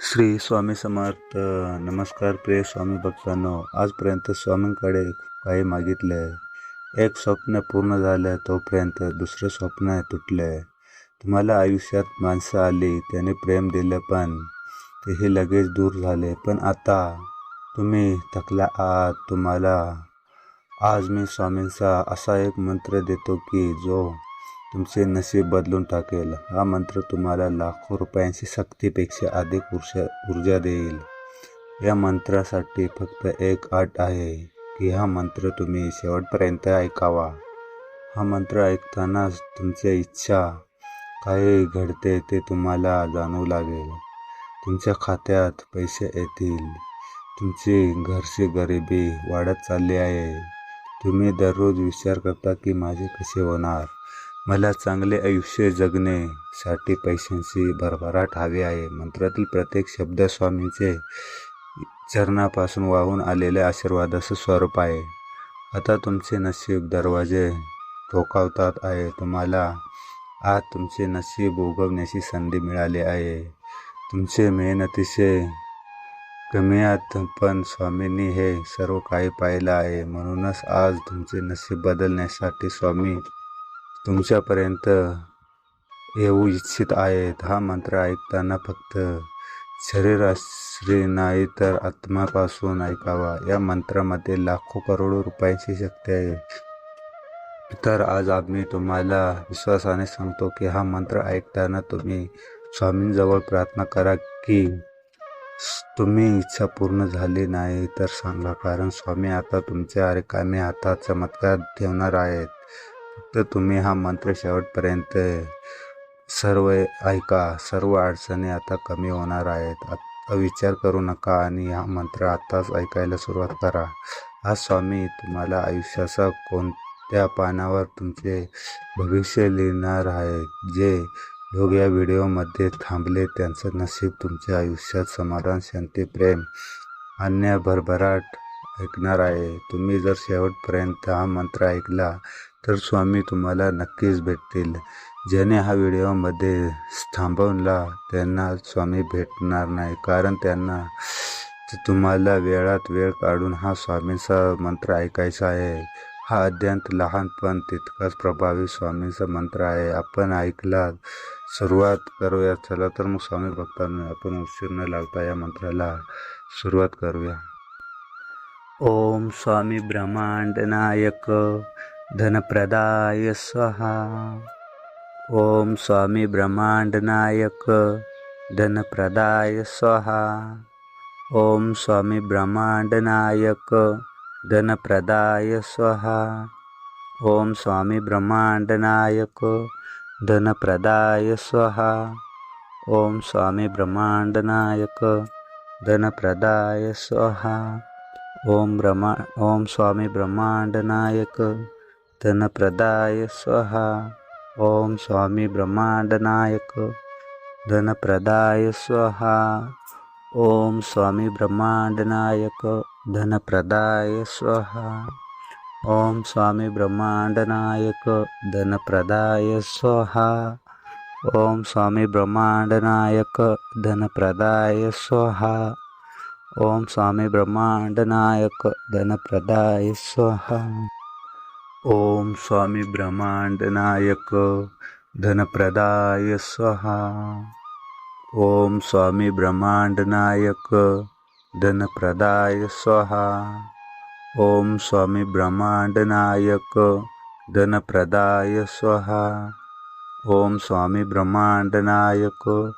श्री स्वामी समर्थ. नमस्कार प्रिय स्वामी भक्तांनो. आजपर्यंत स्वामींकडे काही मागितले. एक स्वप्न पूर्ण झालं तोपर्यंत दुसरं स्वप्न तुटले. तुम्हाला आयुष्यात माणसं आली त्याने प्रेम दिलं पण तेही लगेच दूर झाले. पण आता तुम्ही थकला आहात तुम्हाला आज मी स्वामींचा असा एक मंत्र देतो की जो तुमचे नशीब बदलून टाकेल. हा मंत्र तुम्हाला लाखो रुपयांची शक्तीपेक्षा अधिक ऊर्जा ऊर्जा देईल. या मंत्रासाठी फक्त एक अट आहे की हा मंत्र तुम्ही शेवटपर्यंत ऐकावा. हा मंत्र ऐकतानाच तुमच्या इच्छा काय घडते ते तुम्हाला जाणवू लागेल. तुमच्या खात्यात पैसे येतील. तुमची घरची गरिबी वाढत चालली आहे. तुम्ही दररोज विचार करता की माझे कसे होणार? मला चांगले आयुष्य जगण्यासाठी पैशांची भरभराट हवी आहे. मंत्रातील प्रत्येक शब्द स्वामींचे चरणापासून वाहून आलेल्या आशीर्वादाचं स्वरूप आहे. आता तुमचे नशीब दरवाजे ठोकावतात आहे. तुम्हाला आज तुमचे नशीब उगवण्याची संधी मिळाली आहे. तुमचे मेहनतीचे कमीयात पण स्वामींनी हे सर्व काही पाहिलं आहे. म्हणूनच आज तुमचे नशीब बदलण्यासाठी स्वामी तुमच्यापर्यंत येऊ इच्छित आहेत. हा मंत्र ऐकताना फक्त शरीराश्री नाही तर आत्मापासून ऐकावा. या मंत्रामध्ये लाखो करोडो रुपयांची शक्ती आहे. तर आज आम्ही तुम्हाला विश्वासाने सांगतो की हा मंत्र ऐकताना तुम्ही स्वामींजवळ प्रार्थना करा की तुम्ही इच्छा पूर्ण झाली नाही तर सांगा. कारण स्वामी आता तुमच्या रिकामे हातात चमत्कार ठेवणार आहेत. फक्त तुम्ही हा मंत्र शेवटपर्यंत सर्व ऐका सर्व अडचणी आता कमी होणार आहेत. आता विचार करू नका आणि हा मंत्र आत्ताच ऐकायला सुरुवात करा. हा स्वामी तुम्हाला आयुष्याचा कोणत्या पानावर तुमचे भविष्य लिहिणार आहे? जे लोक या व्हिडिओमध्ये थांबले त्यांचं नशीब तुमच्या आयुष्यात समाधान शांती प्रेम अन्य भरभराट ऐकणार आहे. तुम्ही जर शेवटपर्यंत हा मंत्र ऐकला तर स्वामी तुम्हाला नक्कीच भेटतील. ज्याने हा व्हिडिओमध्ये थांबवला त्यांना स्वामी भेटणार नाही. कारण त्यांना तुम्हाला वेळात वेळ काढून हा स्वामींचा मंत्र ऐकायचा आहे. हा अत्यंत लहान पण तितकाच प्रभावी स्वामींचा मंत्र आहे. आपण ऐकला सुरुवात करूया. चला तर मग स्वामी भक्तांना आपण उशीर न लावता या मंत्राला सुरुवात करूया. ओम स्वामी ब्रह्मांड नायक धनप्रदाय स्वाहा। ओम स्वामी ब्रह्मांड नायक धनप्रदाय स्वाहा। ओम स्वामी ब्रह्मांड नायक धनप्रदाय स्वाहा। ओम स्वामी ब्रह्मांड नायक धनप्रदाय स्वाहा। ब्रह्मांड नायक धनप्रदाय स्वाहा। ओम ब्रह्मा, ओम स्वामी తన ప్రదాయ స్వహ ఓం స్వామి బ్రహ్మాండనాయక్ ధన ప్రదాయ స్వహ ఓం స్వామి బ్రహ్మాండనాయక్ ధన ప్రదాయ స్వహ ఓం స్వామి బ్రహ్మాండనాయక్ ధన ప్రదాయ స్వహ ఓం స్వామి బ్రహ్మాండనాయక్ ధన ప్రదాయ స్వహ ఓం స్వామి బ్రహ్మాండనాయక్ ధన ప్రదాయ స్వహ ॐ स्वामी ब्रह्माण्डनायक धनप्रदाय स्वाहा। ॐ स्वामी ब्रह्माण्डनायक धनप्रदाय स्वाहा। ॐ स्वामी ब्रह्माण्डनायक धनप्रदाय स्वाहा। ॐ स्वामी ब्रह्माण्डनायक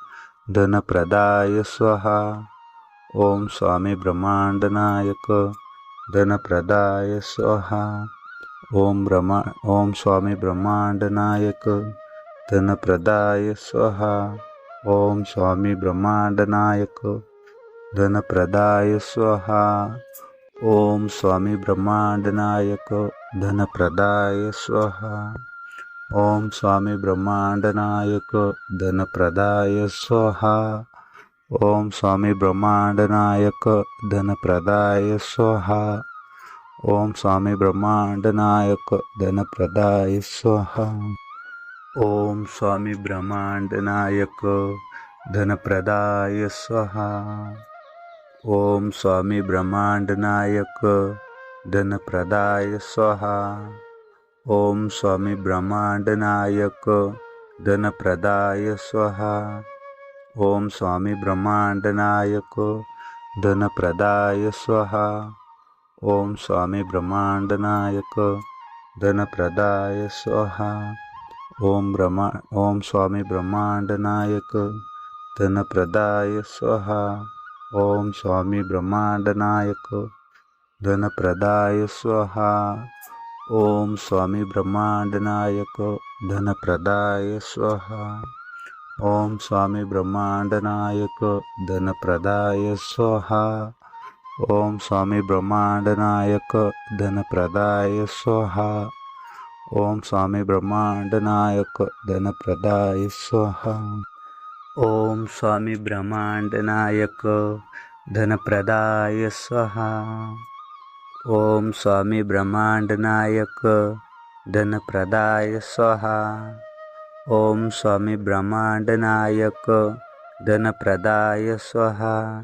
धनप्रदाय स्वाहा। ॐ स्वामी ब्रह्माण्डनायक धनप्रदाय स्वाहा। ओम ब्रह्मा, ओम स्वामी ब्रह्मांड नायक धनप्रदाय स्वाहा। ओम स्वामी ब्रह्मांड नायक धनप्रदाय स्वाहा। ओम स्वामी ब्रह्मांड नायक धनप्रदाय स्वाहा। ओम स्वामी ब्रह्मांड नायक, धन प्रदाय स्वाहा। ओम स्वामी ब्रह्मांड नायक धनप्रदाय स्वाहा। ॐ स्वामी ब्रह्माण्डनायक धनप्रदाय स्वाहा। ॐ स्वामी ब्रह्माण्डनायक धनप्रदाय स्वाहा। ॐ स्वामी ब्रह्माण्डनायक धनप्रदाय स्वाहा। ॐ स्वामी ब्रह्माण्डनायक धनप्रदाय स्वाहा। ॐ स्वामी ब्रह्माण्डनायक धनप्रदाय स्वाहा। ओम स्वामी ब्रह्मांड नायक धन प्रदाय स्वाहा। ओम ब्रह्मा, ओम स्वामी ब्रह्मांड नायक धन प्रदाय स्वाहा। ओम स्वामी ब्रह्मांड नायक धन प्रदाय स्वाहा। ओम स्वामी ब्रह्मांड नायक धन प्रदाय स्वाहा। ओम स्वामी ब्रह्मांड नायक धन प्रदाय स्वाहा। ओम स्वामी ब्रह्मांडनायक धनप्रदाय स्वाहा। ओम स्वामी ब्रह्मांडनायक धनप्रदाय स्वाहा। ओम स्वामी ब्रह्मांडनायक धनप्रदाय स्वाहा। ओम स्वामी ब्रह्मांडनायक धनप्रदाय स्वाहा। ओम स्वामी ब्रह्मांडनायक धनप्रदाय स्वाहा।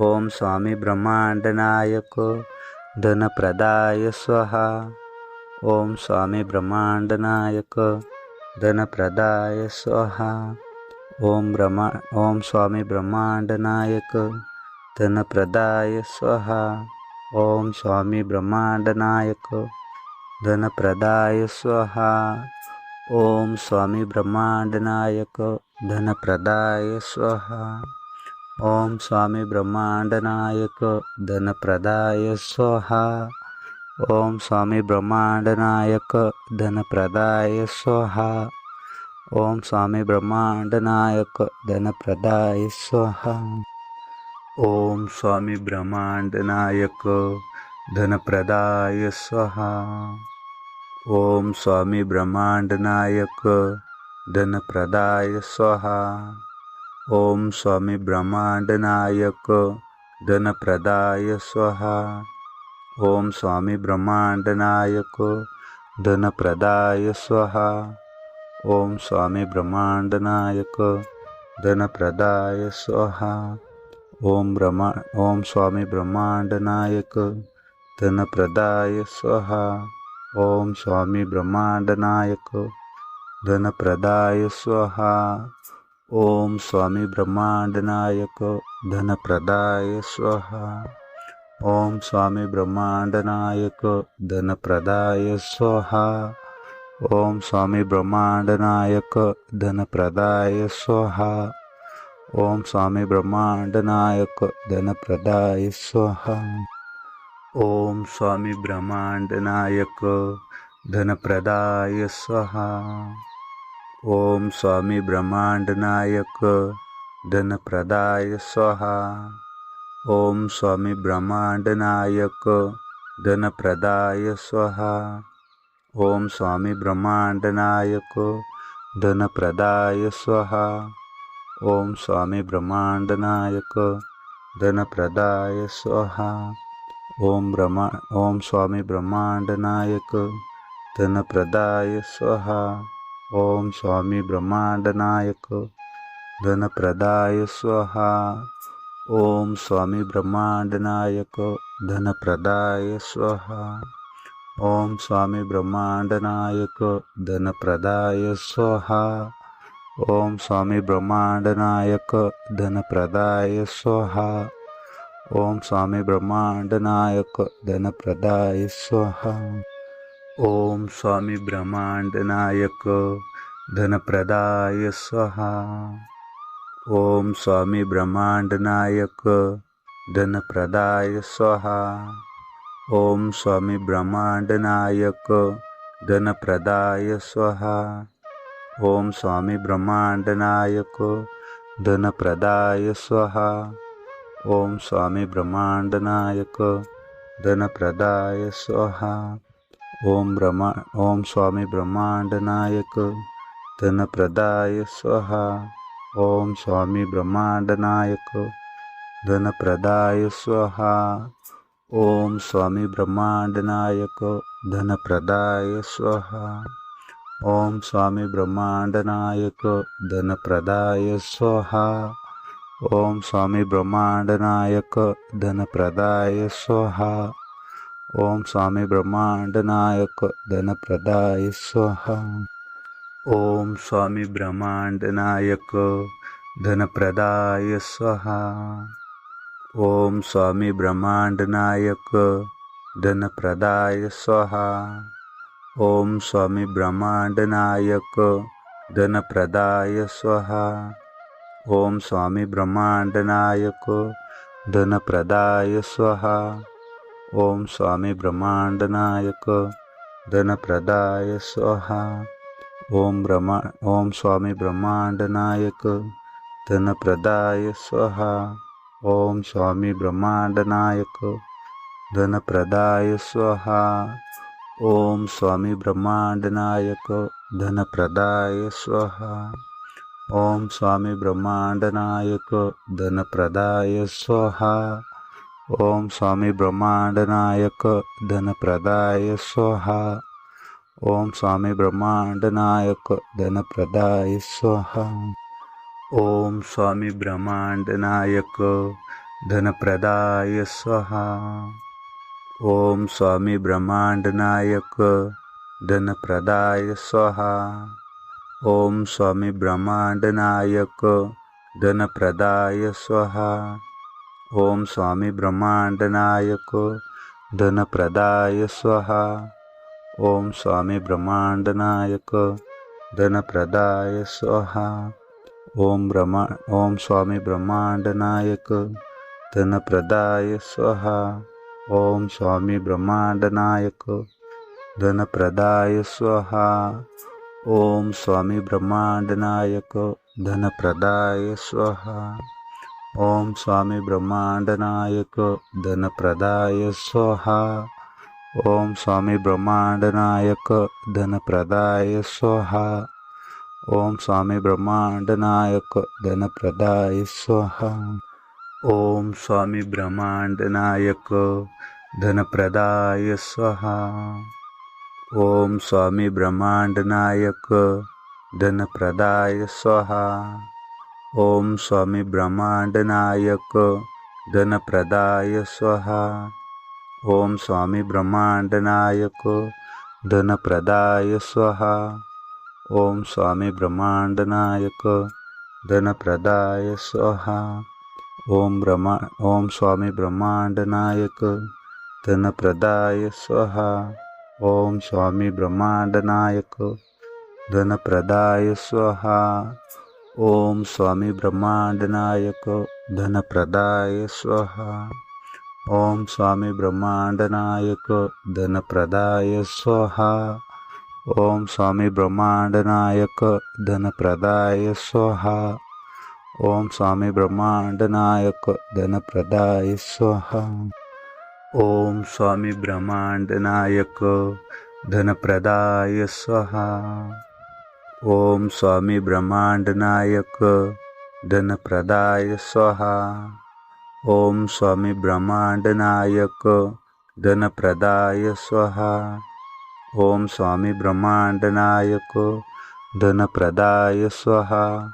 ओम स्वामी ब्रह्मांड नायक धन प्रदाय स्वाहा। ओम स्वामी ब्रह्मांड नायक धन प्रदाय स्वाहा। ओम ब्रह्मा ओम स्वामी ब्रह्मांड नायक धन प्रदाय स्वाहा। ओम स्वामी ब्रह्मांड नायक धन प्रदाय स्वाहा। ओम स्वामी ब्रह्मांड नायक धन प्रदाय स्वाहा। ओम स्वामी ब्रह्मांडनायक धनप्रदाय स्वाहा। ओम स्वामी ब्रह्मांडनायक धनप्रदाय स्वाहा। ओम स्वामी ब्रह्मांडनायक धनप्रदाय स्वाहा। ओम स्वामी ब्रह्मांडनायक धनप्रदाय स्वाहा। ओम स्वामी ब्रह्मांडनायक धनप्रदाय स्वाहा ओम स्वामी ब्रह्मांडनायक धनप्रदाय स्वाहा। ओम स्वामी ब्रह्मांडनायक धनप्रदाय स्वाहा। ओम स्वामी ब्रह्मांडनायक धनप्रदाय स्वाहा। ओम ब्रह्मा ओम स्वामी ब्रह्मांडनायक धनप्रदाय स्वाहा। ओम स्वामी ब्रह्मांडनायक धनप्रदाय स्वाहा। ओम स्वामी ब्रह्मांडनायक, धनप्रदाय स्वाहा। ओम स्वामी ब्रह्मांडनायक, धनप्रदाय स्वाहा। ओम स्वामी ब्रह्मांडनायक, धनप्रदाय स्वाहा। ओम स्वामी ब्रह्मांडनायक, धनप्रदाय स्वाहा। ओम स्वामी ब्रह्मांडनायक, धनप्रदाय स्वाहा। ओम स्वामी ब्रह्मांड नायक धन प्रदाय स्वाहा। ओम स्वामी ब्रह्मांड नायक धन प्रदाय स्वाहा। ओम स्वामी ब्रह्मांड नायक धन प्रदाय स्वाहा। ओम स्वामी ब्रह्मांड नायक धन प्रदाय स्वाहा। ओम ब्रह्मा ओम स्वामी ब्रह्मांड नायक धन प्रदाय स्वाहा। ओम स्वामी ब्रह्मांडनायक धनप्रदाय स्वाहा। ओम स्वामी ब्रह्मांडनायक धनप्रदाय स्वाहा। ओम स्वामी ब्रह्मांडनायक धनप्रदाय स्वाहा। ओम स्वामी ब्रह्मांडनायक धनप्रदाय स्वाहा। ओम स्वामी ब्रह्मांडनायक धनप्रदाय स्वाहा। ओम स्वामी ब्रह्मांड नायक धन प्रदाय स्वाहा। ओम स्वामी ब्रह्मांड नायक धन प्रदाय स्वाहा। ओम स्वामी ब्रह्मांड नायक धन प्रदाय स्वाहा। ओम स्वामी ब्रह्मांड नायक धन प्रदाय स्वाहा। ओम स्वामी ब्रह्मांड नायक धन प्रदाय स्वाहा। ఓం బ్రహ్మ ఓం స్వామి బ్రహ్మాండ నాయక్ ధన ప్రదాయ స్వహ. ఓం స్వామి బ్రహ్మాండ నాయక్ ధన ప్రదాయ స్వహ. ఓం స్వామి బ్రహ్మాండ నాయక్ ధన ప్రదాయ స్వహ. ఓం స్వామి బ్రహ్మాండ నాయక్ ధన ప్రదాయ స్వహ. ఓం స్వామి బ్రహ్మాండ నాయక్ ధన ప్రదాయ స్వహ. ओम स्वामी ब्रह्मांडनायक धनप्रदाय स्वाहा। ओम स्वामी ब्रह्मांडनायक धनप्रदाय स्वाहा। ओम स्वामी ब्रह्मांडनायक धनप्रदाय स्वाहा। ओम स्वामी ब्रह्मांडनायक धनप्रदाय स्वाहा। ओम स्वामी ब्रह्मांडनायक धनप्रदाय स्वाहा ओम स्वामी ब्रह्मांडनायक, धनप्रदाय स्वाहा। ओम ब्रह्मा, ओम स्वामी ब्रह्मांडनायक, धनप्रदाय स्वाहा। ओम स्वामी ब्रह्मांडनायक, धनप्रदाय स्वाहा। ओम स्वामी ब्रह्मांडनायक, धनप्रदाय स्वाहा। ओम स्वामी ब्रह्मांडनायक, धनप्रदाय स्वाहा। ओम स्वामी ब्रह्मांडनायक धनप्रदाय स्वाहा। ओम स्वामी ब्रह्मांडनायक धनप्रदाय स्वाहा। ओम स्वामी ब्रह्मांडनायक धनप्रदाय स्वाहा। ओम स्वामी ब्रह्मांडनायक धनप्रदाय स्वाहा। ओम स्वामी ब्रह्मांडनायक धनप्रदाय स्वाहा ओम स्वामी ब्रह्मांड नायक धन प्रदाय स्वाहा। ओम स्वामी ब्रह्मांड नायक धन प्रदाय स्वाहा। ओम ब्रह्मा, ओम स्वामी ब्रह्मांड नायक धन प्रदाय स्वाहा। ओम स्वामी ब्रह्मांड नायक धन प्रदाय स्वाहा। ओम स्वामी ब्रह्मांड नायक धन प्रदाय स्वाहा। ओम स्वामी ब्रह्मांडनायक धनप्रदाय स्वाहा। ओम स्वामी ब्रह्मांडनायक धनप्रदाय स्वाहा। ओम स्वामी ब्रह्मांडनायक धनप्रदाय स्वाहा। ओम स्वामी ब्रह्मांडनायक धनप्रदाय स्वाहा। ओम स्वामी ब्रह्मांडनायक धनप्रदाय स्वाहा। ओम स्वामी ब्रह्मांडनायक धनप्रदाय स्वाहा। ओम स्वामी ब्रह्मांडनायक धनप्रदाय स्वाहा। ओम स्वामी ब्रह्मांडनायक धनप्रदाय स्वाहा। ओम ब्रह्मा ओम स्वामी ब्रह्मांडनायक धनप्रदाय स्वाहा। ओम स्वामी ब्रह्मांडनायक धनप्रदाय स्वाहा। ओम स्वामी ब्रह्मांडनायक धनप्रदाय स्वाहा। ओम स्वामी ब्रह्मांडनायक धनप्रदाय स्वाहा। ओम स्वामी ब्रह्मांडनायक धनप्रदाय स्वाहा। ओम स्वामी ब्रह्मांडनायक धनप्रदाय स्वाहा। ओम स्वामी ब्रह्मांडनायक धनप्रदाय स्वाहा ओम स्वामी ब्रह्मांड नायक धन प्रदाय स्वाहा। ओम स्वामी ब्रह्मांड नायक धन प्रदाय स्वाहा। ओम स्वामी ब्रह्मांड नायक धन प्रदाय स्वाहा।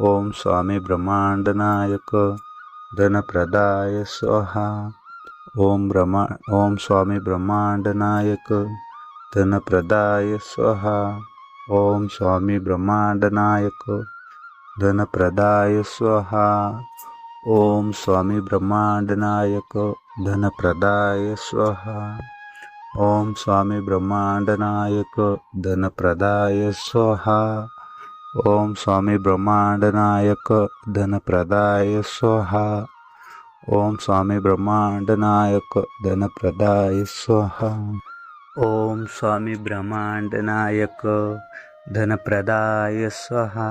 ओम स्वामी ब्रह्मांड नायक धन प्रदाय स्वाहा। ओम ब्रह्मा ओम स्वामी ब्रह्मांड नायक धन प्रदाय स्वाहा। ઓમ સ્વામી બ્રહ્માંડનાયક ધનપ્રદાય સ્વહા ઓમ સ્વામી બ્રહ્માંડનાયક ધનપ્રદાય સ્વહા ઓમ સ્વામી બ્રહ્માંડનાયક ધનપ્રદાય સ્વહા ઓમ સ્વામી બ્રહ્માંડનાયક ધનપ્રદાય સ્વહા ઓમ સ્વામી બ્રહ્માંડનાયક ધનપ્રદાય સ્વહા ओम स्वामी ब्रह्मांड नायक धन प्रदाय स्वाहा।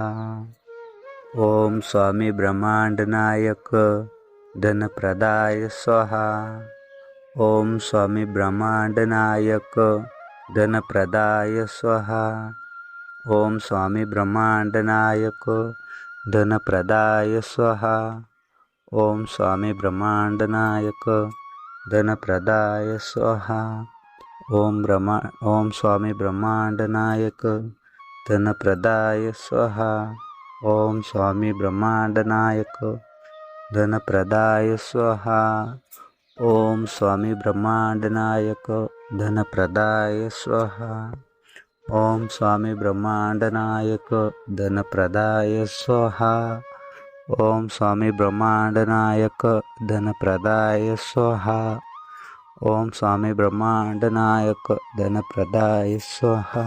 ओम स्वामी ब्रह्मांड नायक धन प्रदाय स्वाहा। ओम स्वामी ब्रह्मांड नायक धन प्रदाय स्वाहा। ओम स्वामी ब्रह्मांड नायक धन प्रदाय स्वाहा। ओम स्वामी ब्रह्मांड नायक धन प्रदाय स्वाहा। ओम ब्रह्मा, ओम स्वामी ब्रह्मांड नायक धनप्रदाय स्वाहा। ओम स्वामी ब्रह्मांड नायक धनप्रदाय स्वाहा। ओम स्वामी ब्रह्मांड नायक धनप्रदाय स्वाहा। ओम स्वामी ब्रह्मांड नायक धनप्रदाय स्वाहा। ओम स्वामी ब्रह्मांड नायक धनप्रदाय स्वाहा। ఓం స్వామి బ్రహ్మాండనాయక ధనప్రదాయ స్వాహ.